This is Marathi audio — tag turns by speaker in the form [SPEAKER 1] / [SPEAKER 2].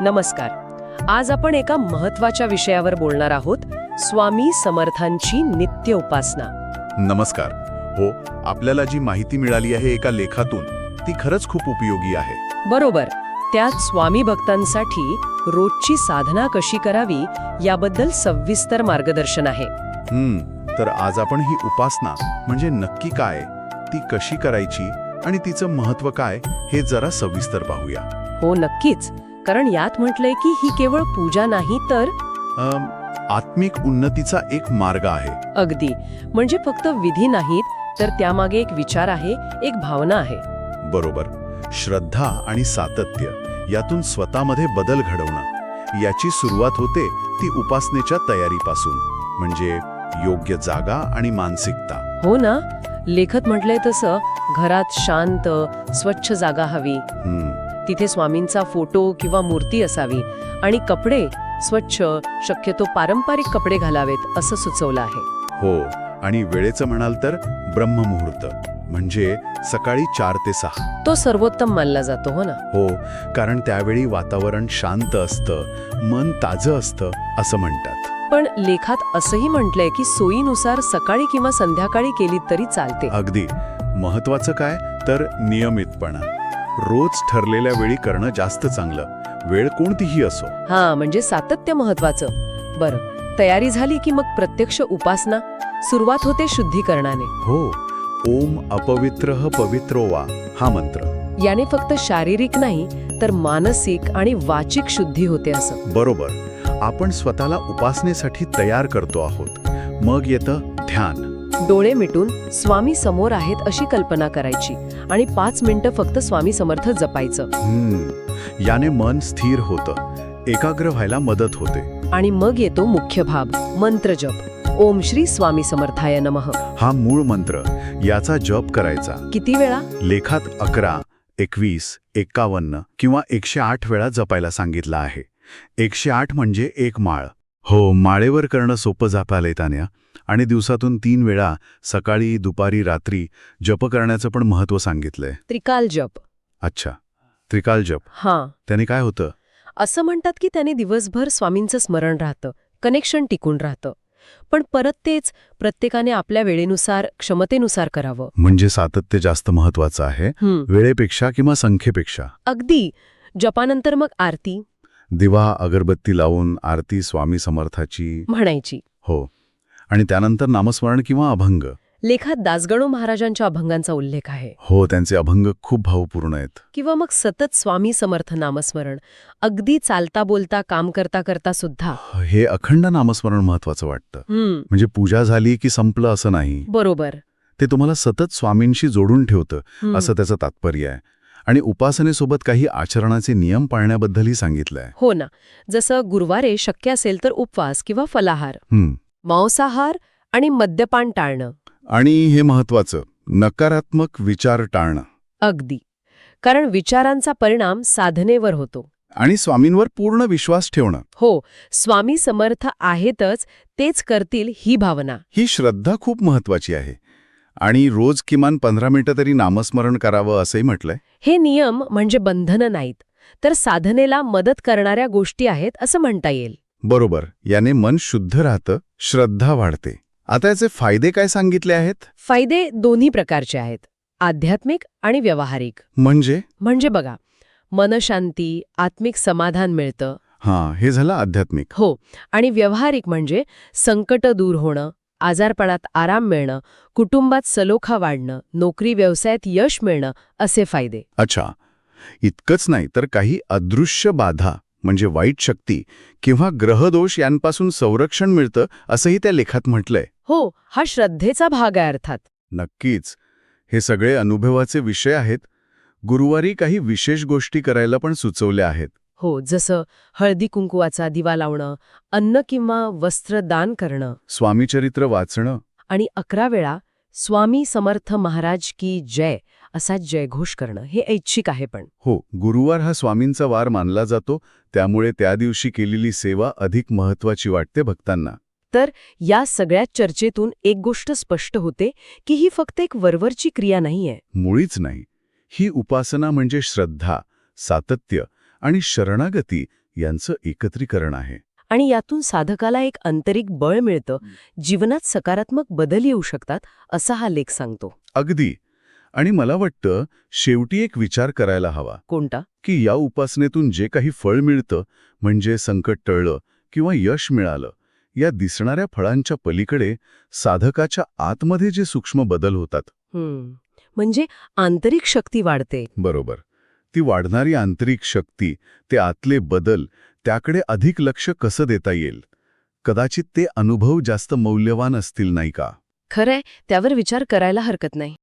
[SPEAKER 1] नमस्कार. आज आपण एका महत्त्वाच्या विषयावर बोलणार आहोत स्वामी समर्थांची नित्य उपासना.
[SPEAKER 2] नमस्कार. हो आपल्याला जी माहिती मिळाली आहे एका लेखातून ती खरंच खूप उपयोगी आहे.
[SPEAKER 1] बरोबर. त्यात स्वामी भक्तांसाठी रोजची साधना कशी करावी याबद्दल सविस्तर मार्गदर्शन आहे.
[SPEAKER 2] हम्म तर आज आपण ही उपासना म्हणजे नक्की काय ती कशी करायची आणि तिचं महत्त्व काय हे जरा सविस्तर पाहूया.
[SPEAKER 1] हो नक्कीच. कारण यात म्हटलंय की ही केवळ पूजा नाही तर
[SPEAKER 2] आत्मिक उन्नतीचा एक मार्ग आहे.
[SPEAKER 1] अगदी. म्हणजे फक्त विधी नाहीत तर त्यामागे एक विचार आहे एक भावना आहे.
[SPEAKER 2] बरोबर. श्रद्धा आणि सातत्य यातून स्वतःमध्ये बदल घडवणं. याची सुरुवात होते ती उपासनेच्या तयारीपासून म्हणजे योग्य जागा आणि मानसिकता.
[SPEAKER 1] हो ना? लेखत म्हटलंय तसं घरात शांत स्वच्छ जागा हवी.
[SPEAKER 2] हम्म.
[SPEAKER 1] तिथे स्वामींचा फोटो किंवा मूर्ती असावी. आणि कपडे स्वच्छ शक्यतो पारंपरिक कपडे घालावेत असं सुचवलं आहे.
[SPEAKER 2] हो आणि वेळेचं म्हणाल तर ब्रह्ममुहूर्त म्हणजे सकाळी चार ते सहा.
[SPEAKER 1] तो सर्वोत्तम मानला जातो हो ना?
[SPEAKER 2] हो कारण त्यावेळी वातावरण शांत असतं मन ताजं असतं असं म्हणतात.
[SPEAKER 1] पण लेखात असंही म्हटलंय की सोयीनुसार सकाळी किंवा संध्याकाळी केली तरी चालते.
[SPEAKER 2] अगदी. महत्वाचं काय? तर नियमितपणा. रोज ठरलेल्या वेळी करणं जास्त चांगलं. वेळ कोणतीही असो.
[SPEAKER 1] हा म्हणजे सातत्य महत्वाचं बरं तयारी झाली की मग प्रत्यक्ष उपासना? सुरुवात होते शुद्धीकरणाने.
[SPEAKER 2] हो. ओम अपवित्र पवित्रो वा हा मंत्र.
[SPEAKER 1] याने फक्त शारीरिक नाही तर मानसिक आणि वाचिक शुद्धी होते असं.
[SPEAKER 2] बरोबर. आपण स्वतःला उपासनेसाठी तयार करतो आहोत. मग येतं ध्यान.
[SPEAKER 1] डोळे मिटून स्वामी समोर आहेत अशी कल्पना करायची. आणि पाच मिनिटं फक्त स्वामी समर्थ जपायचं.
[SPEAKER 2] याने मन स्थिर होतं. एकाग्र व्हायला मदत होते.
[SPEAKER 1] आणि मग येतो मुख्य भाग मंत्र जप. ओम श्री स्वामी समर्थाय नमः.
[SPEAKER 2] हा मूळ मंत्र. याचा जप करायचा.
[SPEAKER 1] किती वेळा?
[SPEAKER 2] लेखात अकरा एकवीस एक्कावन्न किंवा एकशे आठ वेळा जपायला सांगितलं आहे. एकशे आठ म्हणजे एक माळ. हो माळेवर करणं सोपं जापायला येतान्या आणि दिवसातून तीन वेळा सकाळी दुपारी रात्री जप करण्याचं पण महत्त्व सांगितलंय.
[SPEAKER 1] त्रिकाल जप.
[SPEAKER 2] अच्छा. त्रिकाल जप.
[SPEAKER 1] हा.
[SPEAKER 2] त्याने काय होतं?
[SPEAKER 1] असं म्हणतात की त्याने दिवसभर स्वामींचं स्मरण राहतं कनेक्शन टिकून राहतं. पण परत तेच प्रत्येकाने आपल्या वेळेनुसार क्षमतेनुसार करावं.
[SPEAKER 2] म्हणजे सातत्य जास्त महत्वाचं आहे वेळेपेक्षा किंवा संख्येपेक्षा?
[SPEAKER 1] अगदी. जपानंतर मग आरती.
[SPEAKER 2] दिवा अगरबत्ती लावून आरती स्वामी समर्थाची
[SPEAKER 1] म्हणायची.
[SPEAKER 2] हो. आणि त्यानंतर नामस्मरण किंवा अभंग.
[SPEAKER 1] लेखात दासगणू महाराजांच्या अभंगांचा उल्लेख आहे.
[SPEAKER 2] हो त्यांचे अभंग खूप भावपूर्ण आहेत.
[SPEAKER 1] किंवा मग सतत स्वामी समर्थ नामस्मरण. अगदी चालता बोलता काम करता करता सुद्धा.
[SPEAKER 2] हे अखंड नामस्मरण महत्वाचं वाटतं. म्हणजे पूजा झाली की संपलं असं नाही.
[SPEAKER 1] बरोबर.
[SPEAKER 2] ते तुम्हाला सतत स्वामींशी जोडून ठेवतं. असं त्याचं तात्पर्य आहे. आणि उपासनेसोबत काही आचरणाचे नियम पाळण्याबद्दलही सांगितलंय.
[SPEAKER 1] हो ना. जसं गुरुवारे शक्य असेल तर उपवास किंवा फलाहार. मांसाहार आणि मद्यपान टाळणं.
[SPEAKER 2] आणि हे महत्वाचं नकारात्मक विचार टाळणं.
[SPEAKER 1] अगदी. कारण विचारांचा परिणाम साधनेवर होतो.
[SPEAKER 2] आणि स्वामींवर पूर्ण विश्वास ठेवणं.
[SPEAKER 1] हो स्वामी समर्थ आहेतच तेच करतील ही भावना.
[SPEAKER 2] ही श्रद्धा खूप महत्वाची आहे. आणि रोज किमान पंधरा मिनिटं तरी नामस्मरण करावं असंही म्हटलंय.
[SPEAKER 1] हे नियम म्हणजे बंधनं नाहीत तर साधनेला मदत करणाऱ्या गोष्टी आहेत असं म्हणता येईल.
[SPEAKER 2] बरोबर याने मन शुद्ध राहतं श्रद्धा वाढते. आता याचे फायदे काय सांगितले आहेत?
[SPEAKER 1] फायदे दोन्ही प्रकारचे आहेत आध्यात्मिक आणि व्यावहारिक.
[SPEAKER 2] म्हणजे?
[SPEAKER 1] म्हणजे बघा मनशांती आत्मिक समाधान मिळतं.
[SPEAKER 2] हां हे झालं आध्यात्मिक.
[SPEAKER 1] हो आणि व्यावहारिक म्हणजे संकट दूर होणं आजारपणात आराम मिळणं कुटुंबात सलोखा वाढणं नोकरी व्यवसायात यश मिळणं असे फायदे.
[SPEAKER 2] अच्छा. इतकंच नाही तर काही अदृश्य बाधा. म्हणजे वाईट शक्ती किंवा ग्रहदोष यांपासून संरक्षण मिळतं असंही त्या लेखात म्हटलंय.
[SPEAKER 1] हो हा श्रद्धेचा भाग आहे अर्थात.
[SPEAKER 2] नक्कीच. हे सगळे अनुभवाचे विषय आहेत. गुरुवारी काही विशेष गोष्टी करायला पण सुचवल्या आहेत.
[SPEAKER 1] हो जसं हळदी कुंकुवाचा दिवा लावणं अन्न किंवा वस्त्र दान करणं.
[SPEAKER 2] स्वामीचरित्र वाचणं.
[SPEAKER 1] आणि अकरा वेळा स्वामी समर्थ महाराज की जय असा जयघोष करणं हे ऐच्छिक आहे पण.
[SPEAKER 2] हो गुरुवार हा स्वामींचा वार मानला जातो त्यामुळे त्या दिवशी केलेली सेवा अधिक महत्वाची वाटते भक्तांना.
[SPEAKER 1] या सगळ्या चर्चेतून एक गोष्ट स्पष्ट होते की ही फक्त एक वरवरची क्रिया नाहीये.
[SPEAKER 2] मुळीच नाही. ही उपासना म्हणजे श्रद्धा सातत्य आणि शरणागती यांचं एकत्रीकरण आहे.
[SPEAKER 1] आणि यातून साधकाला एक आंतरिक बळ मिळतं जीवनात सकारात्मक बदल येऊ शकतात असा हा लेख सांगतो.
[SPEAKER 2] अगदी. आणि मला वाटतं शेवटी एक विचार करायला हवा.
[SPEAKER 1] कोणता?
[SPEAKER 2] की या उपासनेतून जे काही फळ मिळतं म्हणजे संकट टळलं किंवा यश मिळालं या दिसणाऱ्या फळांच्या पलीकडे साधकाच्या आतमध्ये जे सूक्ष्म बदल होतात.
[SPEAKER 1] म्हणजे आंतरिक शक्ती वाढते.
[SPEAKER 2] बरोबर. ती वाढणारी आंतरिक शक्ती ते आतले बदल त्याकडे अधिक लक्ष कसं देता येईल? कदाचित ते अनुभव जास्त मौल्यवान असतील नाही का?
[SPEAKER 1] खरंय त्यावर विचार करायला हरकत नाही.